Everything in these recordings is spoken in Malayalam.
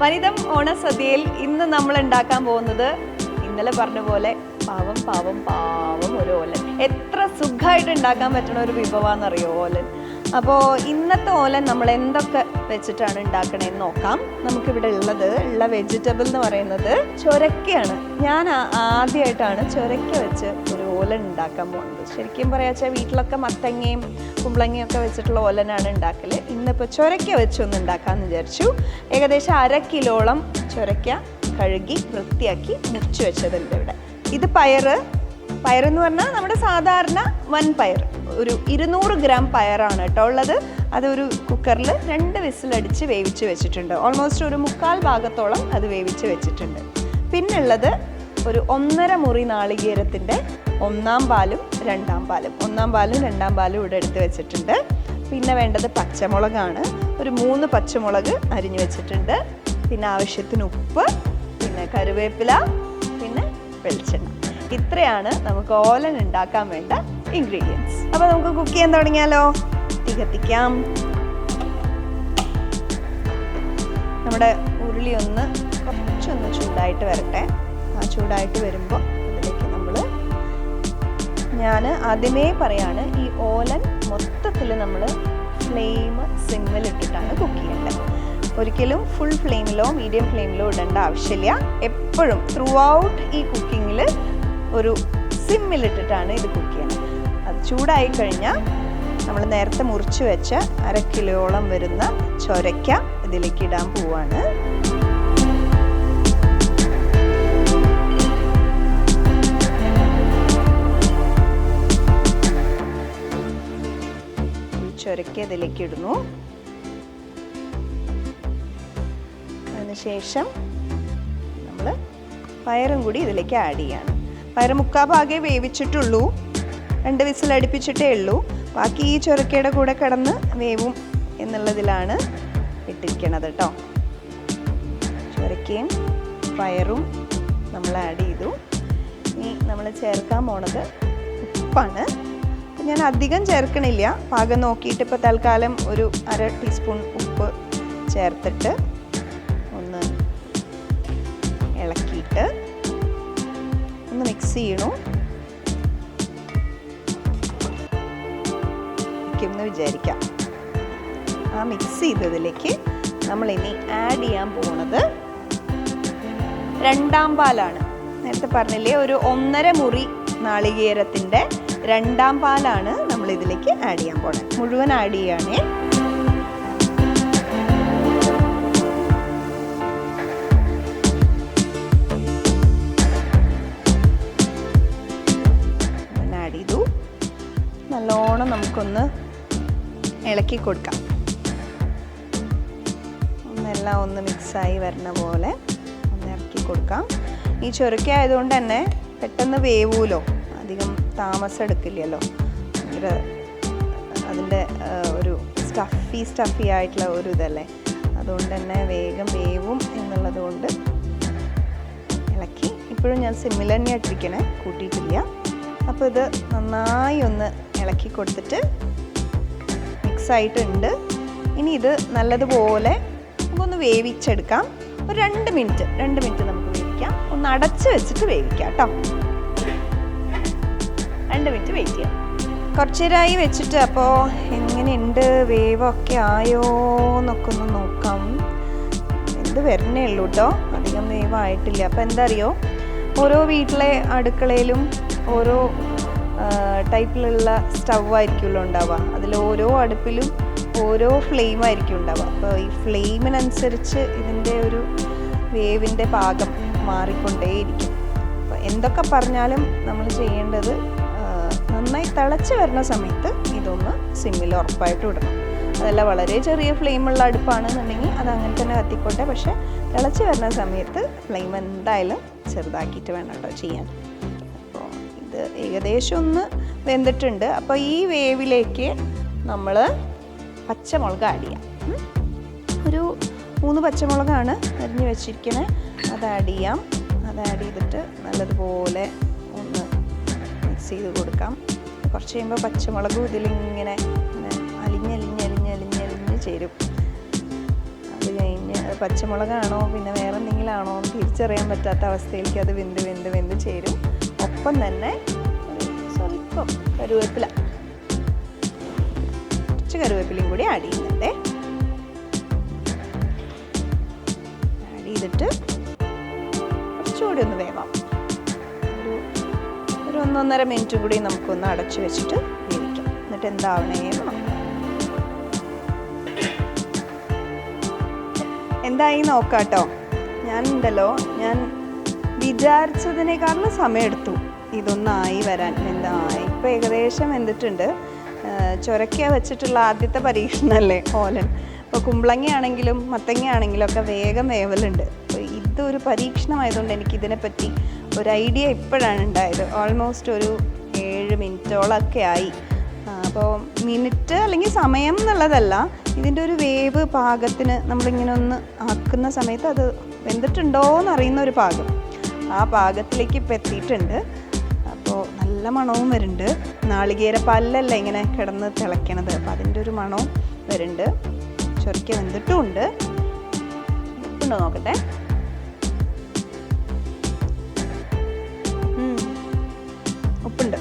വനിതം ഓണസദ്യയിൽ ഇന്ന് നമ്മൾ ഉണ്ടാക്കാൻ പോകുന്നത് ഇന്നലെ പറഞ്ഞ പോലെ പാവം പാവം പാവം ഒരു ഓലൻ. എത്ര സുഖമായിട്ട് ഉണ്ടാക്കാൻ പറ്റുന്ന ഒരു വിഭവമാണെന്നറിയോ ഓലൻ? അപ്പോൾ ഇന്നത്തെ ഓല നമ്മൾ എന്തൊക്കെ വെച്ചിട്ടാണ് ഉണ്ടാക്കണേന്ന് നോക്കാം. നമുക്കിവിടെ ഉള്ളത് ഉള്ള വെജിറ്റബിൾ എന്ന് പറയുന്നത് ചൊരക്കയാണ്. ഞാൻ ആദ്യമായിട്ടാണ് ചൊരക്ക വെച്ച് ഒരു ഓല ഉണ്ടാക്കാൻ പോകുന്നത്. ശരിക്കും പറയാച്ചാൽ വീട്ടിലൊക്കെ മത്തങ്ങയും കുമ്പളങ്ങയും ഒക്കെ വെച്ചിട്ടുള്ള ഓലനാണ് ഉണ്ടാക്കൽ ഇന്നിപ്പോൾ ചൊരക്ക വെച്ചൊന്ന് ഉണ്ടാക്കാമെന്ന് വിചാരിച്ചു. ഏകദേശം അര കിലോളം ചൊരക്ക കഴുകി വൃത്തിയാക്കി മുറിച്ച് വെച്ചതുണ്ട് ഇവിടെ. ഇത് പയറ്. പയറെന്ന് പറഞ്ഞാൽ നമ്മുടെ സാധാരണ വൻ പയർ ഒരു ഇരുന്നൂറ് ഗ്രാം പയറാണ് കേട്ടോ ഉള്ളത്. അതൊരു കുക്കറിൽ രണ്ട് വിസിലടിച്ച് വേവിച്ച് വെച്ചിട്ടുണ്ട്. ഓൾമോസ്റ്റ് ഒരു മുക്കാൽ ഭാഗത്തോളം അത് വേവിച്ച് വെച്ചിട്ടുണ്ട്. പിന്നുള്ളത് ഒരു ഒന്നര മുറി നാളികേരത്തിന്റെ ഒന്നാം പാലും രണ്ടാം പാലും. ഒന്നാം പാലും രണ്ടാം പാലും ഇവിടെ എടുത്ത് വെച്ചിട്ടുണ്ട്. പിന്നെ വേണ്ടത് പച്ചമുളകാണ്. ഒരു മൂന്ന് പച്ചമുളക് അരിഞ്ഞു വെച്ചിട്ടുണ്ട്. പിന്നെ ആവശ്യത്തിന് ഉപ്പ് പിന്നെ കറിവേപ്പില പിന്നെ വെളിച്ചെണ്ണ. ഇത്രയാണ് നമുക്ക് ഓലൻ ഉണ്ടാക്കാൻ വേണ്ട ഇൻഗ്രീഡിയൻസ് അപ്പോൾ നമുക്ക് കുക്ക് ചെയ്യാൻ തുടങ്ങിയാലോ? തീ കത്തിക്കാം. നമ്മുടെ ഉരുളി ഒന്ന് കുറച്ചൊന്ന് ചൂടായിട്ട് വരട്ടെ. ആ ചൂടായിട്ട് വരുമ്പോൾ അതിലേക്ക് നമ്മൾ ഞാൻ ആദ്യമേ പറയാണ് ഈ ഓലൻ മൊത്തത്തിൽ നമ്മൾ ഫ്ലെയിം സിമ്മിലിട്ടിട്ടാണ് കുക്ക് ചെയ്യേണ്ടത്. ഒരിക്കലും ഫുൾ ഫ്ലെയിമിലോ മീഡിയം ഫ്ലെയിമിലോ ഇടേണ്ട ആവശ്യമില്ല. എപ്പോഴും ത്രൂ ഔട്ട് ഈ കുക്കിങ്ങിൽ ഒരു സിമ്മിലിട്ടിട്ടാണ് ഇത് കുക്ക് ചെയ്യുന്നത് ചൂടായി കഴിഞ്ഞാൽ നമ്മൾ നേരത്തെ മുറിച്ച് വെച്ച അര കിലോളം വരുന്ന ചൊരയ്ക്ക ഇതിലേക്ക് ഇടാൻ പോവാണ്. ചൊരയ്ക്ക ഇതിലേക്ക് ഇടുന്നു. അതിനുശേഷം നമ്മൾ പയറും കൂടി ഇതിലേക്ക് ആഡ് ചെയ്യാണ്. പയർ മുക്കാ ഭാഗേ വേവിച്ചിട്ടുള്ളൂ. രണ്ട് വിസിൽ അടുപ്പിച്ചിട്ടേ ഉള്ളൂ. ബാക്കി ഈ ചൊരക്കയുടെ കൂടെ കിടന്ന് വേവും എന്നുള്ളതിലാണ് ഇട്ടിരിക്കണത് കേട്ടോ. ചൊരക്കയും പയറും നമ്മൾ ആഡ് ചെയ്തു. ഇനി നമ്മൾ ചേർക്കാൻ പോണത് ഉപ്പാണ്. ഞാൻ അധികം ചേർക്കണില്ല. പാകം നോക്കിയിട്ട് ഇപ്പോൾ തൽക്കാലം ഒരു അര ടീസ്പൂൺ ഉപ്പ് ചേർത്തിട്ട് ഒന്ന് ഇളക്കിയിട്ട് ഒന്ന് മിക്സ് ചെയ്യണു. എന്ന് വിചാരിക്കാം. ആ മിക്സ് ചെയ്തതിലേക്ക് നമ്മൾ ഇനി ആഡ് ചെയ്യാൻ പോകുന്നത് രണ്ടാം പാലാണ്. നേരത്തെ പറഞ്ഞില്ലേ ഒരു ഒന്നര മുറി നാളികേരത്തിന്റെ രണ്ടാം പാലാണ് നമ്മൾ ഇതിലേക്ക് ആഡ് ചെയ്യാൻ പോണത്. മുഴുവൻ ആഡ് ചെയ്യുകയാണേ. ആഡ് നല്ലോണം നമുക്കൊന്ന് ഇളക്കി കൊടുക്കാം. ഒന്നെല്ലാം ഒന്ന് മിക്സായി വരുന്ന പോലെ ഒന്ന് ഇറക്കി കൊടുക്കാം. ഈ ചൊരുക്ക തന്നെ പെട്ടെന്ന് വേവൂലോ? അധികം താമസം എടുക്കില്ലല്ലോ. ഭയങ്കര അതിന്റെ ഒരു സ്റ്റഫി സ്റ്റഫി ആയിട്ടുള്ള ഒരു ഇതല്ലേ? അതുകൊണ്ട് തന്നെ വേഗം വേവും എന്നുള്ളത് കൊണ്ട് ഇളക്കി. ഇപ്പോഴും ഞാൻ സിമ്മിൽ തന്നെ ഇട്ടിരിക്കണേ കൂട്ടിയിട്ടില്ല. അപ്പോൾ ഇത് നന്നായി ഒന്ന് ഇളക്കി കൊടുത്തിട്ട് മിക്സ് ആയിട്ടുണ്ട്. ഇനി ഇത് നല്ലതുപോലെ നമുക്കൊന്ന് വേവിച്ചെടുക്കാം. ഒരു രണ്ട് മിനിറ്റ് രണ്ട് മിനിറ്റ് നമുക്ക് വേവിക്കാം. ഒന്ന് അടച്ച് വെച്ചിട്ട് വേവിക്കാം കേട്ടോ രണ്ട് മിനിറ്റ് വെയിറ്റ് ചെയ്യാം. കുറച്ച് നേരമായി വെച്ചിട്ട് അപ്പോൾ എങ്ങനെയുണ്ട്? വേവൊക്കെ ആയോ എന്നൊക്കെ ഒന്ന് നോക്കാം. എന്ത് വരണേ ഉള്ളൂ കേട്ടോ അധികം വേവായിട്ടില്ല. അപ്പോൾ എന്താ അറിയോ? ഓരോ വീട്ടിലെ അടുക്കളയിലും ഓരോ ടൈപ്പിലുള്ള സ്റ്റവ് ആയിരിക്കുമല്ലോ ഉണ്ടാവുക. അതിൽ ഓരോ അടുപ്പിലും ഓരോ ഫ്ലെയിം ആയിരിക്കും ഉണ്ടാവുക. അപ്പോൾ ഈ ഫ്ലെയിമിനനുസരിച്ച് ഇതിന്റെ ഒരു വേവിന്റെ പാകം മാറിക്കൊണ്ടേയിരിക്കും. അപ്പോൾ എന്തൊക്കെ പറഞ്ഞാലും നമ്മൾ ചെയ്യേണ്ടത് നന്നായി തിളച്ച് വരുന്ന സമയത്ത് ഇതൊന്ന് സിമ്മിൽ ഉറപ്പായിട്ട് ഇടണം. അതല്ല വളരെ ചെറിയ ഫ്ലെയിമുള്ള അടുപ്പാണെന്നുണ്ടെങ്കിൽ അത് അങ്ങനെ തന്നെ കത്തിക്കോട്ടെ പക്ഷേ തിളച്ച് വരുന്ന സമയത്ത് ഫ്ലെയിം എന്തായാലും ചെറുതാക്കിയിട്ട് വേണം കേട്ടോ ചെയ്യാൻ. ഏകദേശം ഒന്ന് വെന്തിട്ടുണ്ട്. അപ്പോൾ ഈ വേവിലേക്ക് നമ്മൾ പച്ചമുളക് ആഡ് ചെയ്യാം. ഒരു മൂന്ന് പച്ചമുളകാണ് അരിഞ്ഞ് വെച്ചിരിക്കണേ. അത് ആഡ് ചെയ്യാം. അത് ആഡ് ചെയ്തിട്ട് നല്ലതുപോലെ ഒന്ന് മിക്സ് ചെയ്ത് കൊടുക്കാം. കുറച്ച് കഴിയുമ്പോൾ പച്ചമുളകും ഇതിലിങ്ങനെ അലിഞ്ഞ് അലിഞ്ഞ് അലിഞ്ഞ് അലിഞ്ഞ് അലിഞ്ഞ് ചേരും. അത് കഴിഞ്ഞ് പച്ചമുളകാണോ പിന്നെ വേറെ എന്തെങ്കിലും ആണോ തിരിച്ചറിയാൻ പറ്റാത്ത അവസ്ഥയിലേക്ക് അത് വെന്ത് വെന്ത് വെന്ത് ചേരും. ഒപ്പം തന്നെ സ്വല്പം കരുവേപ്പില. കുറച്ച് കരുവേപ്പിലയും കൂടി ആഡ് ചെയ്യുന്നുണ്ടേ. ആഡ് ചെയ്തിട്ട് കുറച്ചുകൂടി ഒന്ന് വേവാം. ഒരു ഒരു ഒന്നൊന്നര മിനിറ്റ് കൂടി നമുക്കൊന്ന് അടച്ചു വെച്ചിട്ട് വേവിക്കാം. എന്നിട്ട് എന്താവണേന്ന് നോക്കാം. എന്തായി നോക്കാട്ടോ? ഞാൻ ഉണ്ടല്ലോ ഞാൻ വിചാരിച്ചതിനേക്കാളും സമയമെടുത്തു ഇതൊന്നായി വരാൻ എന്തായി? ഇപ്പം ഏകദേശം വെന്തിട്ടുണ്ട്. ചുരക്ക വെച്ചിട്ടുള്ള ആദ്യത്തെ പരീക്ഷണമല്ലേ ഓലൻ ഇപ്പോൾ കുമ്പളങ്ങയാണെങ്കിലും മത്തങ്ങയാണെങ്കിലും ഒക്കെ വേഗം വേവലുണ്ട്. അപ്പോൾ ഇതൊരു പരീക്ഷണമായതുകൊണ്ട് എനിക്ക് ഇതിനെപ്പറ്റി ഒരു ഐഡിയ ഇപ്പോഴാണ് ഉണ്ടായത്. ഓൾമോസ്റ്റ് ഒരു ഏഴ് മിനിറ്റോളൊക്കെ ആയി. അപ്പോൾ മിനിറ്റ് അല്ലെങ്കിൽ സമയം എന്നുള്ളതല്ല ഇതിന്റെ ഒരു വേവ് പാകത്തിന് നമ്മളിങ്ങനെ ഒന്ന് ആക്കുന്ന സമയത്ത് അത് വെന്തിട്ടുണ്ടോ എന്നറിയുന്ന ഒരു പാകം. ആ പാകത്തിലേക്ക് ഇപ്പം എത്തിയിട്ടുണ്ട്. നല്ല മണവും വരുന്നുണ്ട്. നാളികേര പാലിലല്ല ഇങ്ങനെ കിടന്ന് തിളയ്ക്കണത് അപ്പോൾ അതിന്റെ ഒരു മണവും വരുന്നുണ്ട്. ചൊരയ്ക്ക് വെന്തിട്ടും ഉണ്ട് ഉണ്ടോ നോക്കട്ടെ. ഉപ്പുണ്ട്.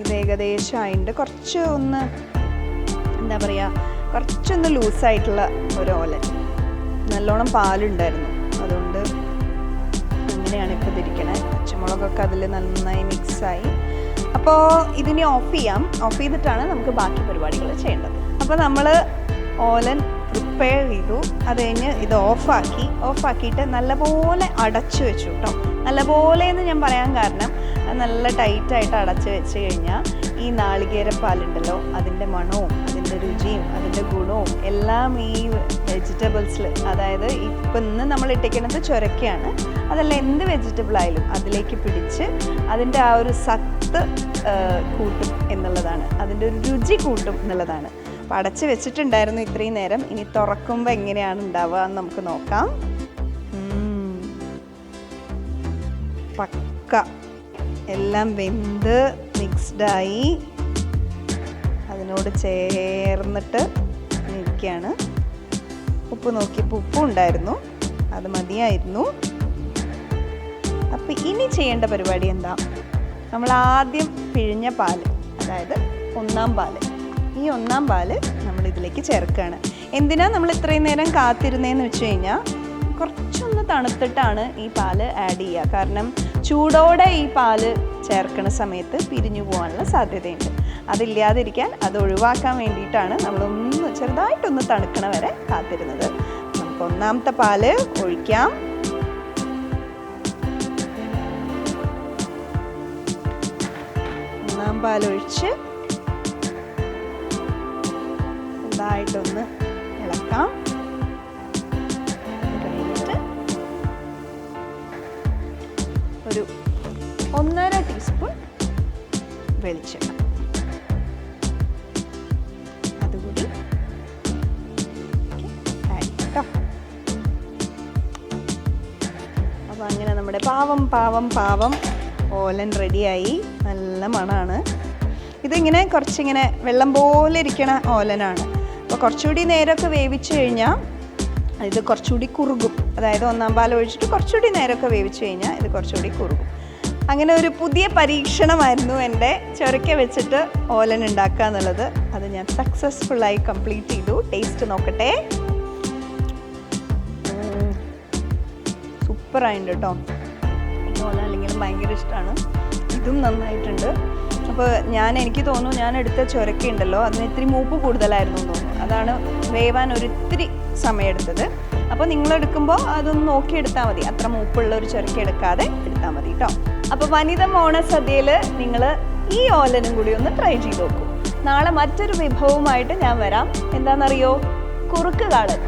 ഇത് ഏകദേശം ആയിട്ട് കുറച്ച് ഒന്ന് എന്താ പറയുക കുറച്ചൊന്ന് ലൂസായിട്ടുള്ള ഒരു ഓല. നല്ലോണം പാലുണ്ടായിരുന്നു. അതുകൊണ്ട് അങ്ങനെയാണ് ഇപ്പോൾ തിരിക്കണേ പച്ചമുളകൊക്കെ അതിൽ നന്നായി മിക്സായി അപ്പോൾ ഇതിനെ ഓഫ് ചെയ്യാം. ഓഫ് ചെയ്തിട്ടാണ് നമുക്ക് ബാക്കി പരിപാടികൾ ചെയ്യേണ്ടത്. അപ്പോൾ നമ്മൾ ഓലൻ പ്രിപ്പയർ ചെയ്തു. അത് കഴിഞ്ഞ് ഇത് ഓഫാക്കി ഓഫാക്കിയിട്ട് നല്ലപോലെ അടച്ചു വെച്ചു കേട്ടോ നല്ലപോലെ എന്ന് ഞാൻ പറയാൻ കാരണം നല്ല ടൈറ്റായിട്ട് അടച്ചു വെച്ച് കഴിഞ്ഞാൽ ഈ നാളികേരപ്പാലുണ്ടല്ലോ അതിന്റെ മണവും അതിന്റെ രുചിയും അതിന്റെ ഗുണവും എല്ലാം ഈ വെജിറ്റബിൾസിൽ അതായത് ഇപ്പം ഇന്ന് നമ്മൾ ഇട്ടിക്കുന്നത് ചുരക്കയാണ്. അതല്ല എന്ത് വെജിറ്റബിൾ ആയാലും അതിലേക്ക് പിടിച്ച് അതിന്റെ ആ ഒരു സത്ത് കൂട്ടും എന്നുള്ളതാണ്. അതിന്റെ ഒരു രുചി കൂട്ടും എന്നുള്ളതാണ്. അപ്പം അടച്ച് വെച്ചിട്ടുണ്ടായിരുന്നു ഇത്രയും നേരം. ഇനി തുറക്കുമ്പോൾ എങ്ങനെയാണ് ഉണ്ടാവുക എന്ന് നമുക്ക് നോക്കാം. പക്ക. എല്ലാം വെന്ത് മിക്സ്ഡായി അതിനോട് ചേർന്നിട്ട് നിൽക്കുകയാണ്. ഉപ്പ് നോക്കിയപ്പോൾ ഉപ്പും ഉണ്ടായിരുന്നു അത് മതിയായിരുന്നു. അപ്പം ഇനി ചെയ്യേണ്ട പരിപാടി എന്താ? നമ്മൾ ആദ്യം പിഴിഞ്ഞ പാൽ അതായത് ഒന്നാം പാൽ. ഈ ഒന്നാം പാൽ നമ്മൾ ഇതിലേക്ക് ചേർക്കുകയാണ് എന്തിനാ നമ്മൾ ഇത്രയും നേരം കാത്തിരുന്നതെന്ന് വെച്ച് കഴിഞ്ഞാൽ കുറച്ചൊന്ന് തണുത്തിട്ടാണ് ഈ പാൽ ആഡ് ചെയ്യുക. കാരണം ചൂടോടെ ഈ പാൽ ചേർക്കണ സമയത്ത് പിരിഞ്ഞു പോകാനുള്ള സാധ്യതയുണ്ട്. അതില്ലാതിരിക്കാൻ അത് ഒഴിവാക്കാൻ വേണ്ടിയിട്ടാണ് നമ്മളൊന്ന് ചെറുതായിട്ടൊന്ന് തണുക്കണ വരെ കാത്തിരുന്നത്. നമുക്ക് ഒന്നാമത്തെ പാൽ ഒഴിക്കാം. ഒന്നാം പാലൊഴിച്ച് ചെറുതായിട്ടൊന്ന് ഇളക്കാം. ഒരു ഒന്നര ടീസ്പൂൺ വെളിച്ചെണ്ണ. നമ്മുടെ പാവം പാവം പാവം ഓലൻ റെഡിയായി. നല്ല മണമാണ് ഇതിങ്ങനെ കുറച്ചിങ്ങനെ വെള്ളം പോലെ ഇരിക്കണ ഓലനാണ്. അപ്പോൾ കുറച്ചുകൂടി നേരമൊക്കെ വേവിച്ച് കഴിഞ്ഞാൽ ഇത് കുറച്ചുകൂടി കുറുകും. അതായത് ഒന്നാം പാൽ ഒഴിച്ചിട്ട് കുറച്ചുകൂടി നേരമൊക്കെ വേവിച്ച് കഴിഞ്ഞാൽ ഇത് കുറച്ചുകൂടി കുറുകും. അങ്ങനെ ഒരു പുതിയ പരീക്ഷണമായിരുന്നു എന്റെ ചൊരക്ക വെച്ചിട്ട് ഓലൻ ഉണ്ടാക്കുക എന്നുള്ളത്. അത് ഞാൻ സക്സസ്ഫുള്ളായി കംപ്ലീറ്റ് ചെയ്തു. ടേസ്റ്റ് നോക്കട്ടെ. സൂപ്പറായിട്ടുണ്ട് കേട്ടോ ഭയങ്കര ഇഷ്ടമാണ് ഇതും നന്നായിട്ടുണ്ട്. അപ്പോൾ ഞാൻ എനിക്ക് തോന്നുന്നു ഞാൻ എടുത്ത ചുരക്ക ഉണ്ടല്ലോ അതിന് ഇത്തിരി മൂപ്പ് കൂടുതലായിരുന്നു തോന്നുന്നു. അതാണ് വേവാൻ ഒരിത്തിരി സമയമെടുത്തത് അപ്പോൾ നിങ്ങൾ എടുക്കുമ്പോൾ അതൊന്ന് നോക്കി എടുത്താൽ മതി. അത്ര മൂപ്പുള്ള ഒരു ചുരക്ക എടുക്കാതെ എടുത്താൽ മതി കേട്ടോ അപ്പോൾ വനിത മോണ സദ്യയിൽ നിങ്ങൾ ഈ ഓലനും കൂടി ഒന്ന് ട്രൈ ചെയ്ത് നോക്കൂ. നാളെ മറ്റൊരു വിഭവമായിട്ട് ഞാൻ വരാം. എന്താണെന്നറിയോ? കുറുക്ക് കാളൻ.